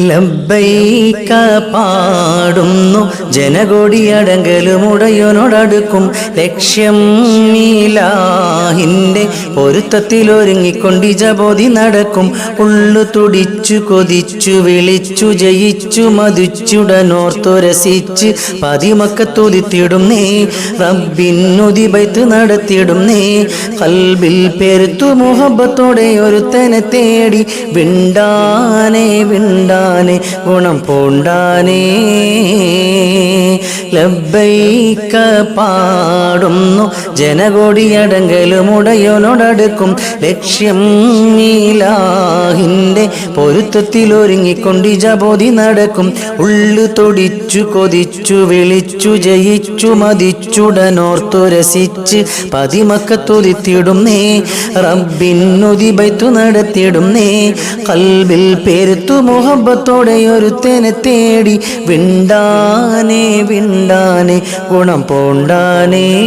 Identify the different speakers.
Speaker 1: ലബ്ബൈക പാടുന്നു. ജനകൊടിയടങ്കലുമുടയോനോടടുക്കും ലക്ഷ്യം മീലാഹിന്റെ പൊരുത്തത്തിൽ ഒരുങ്ങിക്കൊണ്ട് ജബോധി നടക്കും. ഉള്ളു തുടിച്ചു കൊതിച്ചു വിളിച്ചു ജയിച്ചു മതിച്ചുടനോർത്തു രസിച്ച് പതിമക്കത്തുതിത്തിടും നീ. റബ്ബിന്നുതിബൈത്ത് നടത്തിയിടും നീ. കൽബിൽ പെരുത്തു മുഹബത്തോടെ ഒരുത്തനെ തേടി. വിണ്ടാനെ വിണ്ടാനെ ഗുണം പൂണ്ടാനേ. ലബ്ബൈക്ക പാടുന്നു. ജനകൊടിയടങ്കലുമുടയോനോടടുക്കും. ലക്ഷ്യം നീലാഹിന്റെ പൊരുത്തത്തിൽ ഒരുങ്ങിക്കൊണ്ട് ജബോധി നടക്കും. ഉള്ളു തൊടിച്ചു കൊതിച്ചു വിളിച്ചു ജയിച്ചു മതിച്ചുടനോർത്തു രസിച്ച് പതിമക്കത്തുതിത്തിടും നീ റബ്ബിന്നുതിബൈത്തു നടത്തിയിടും നീ കൽബിൽ പേരുത്തു മുഹബത്തോടെ ഒരുത്തനെ തേടി. വിണ്ടാനേ വിണ്ടാനേ ഗുണം പോണ്ടാനേ.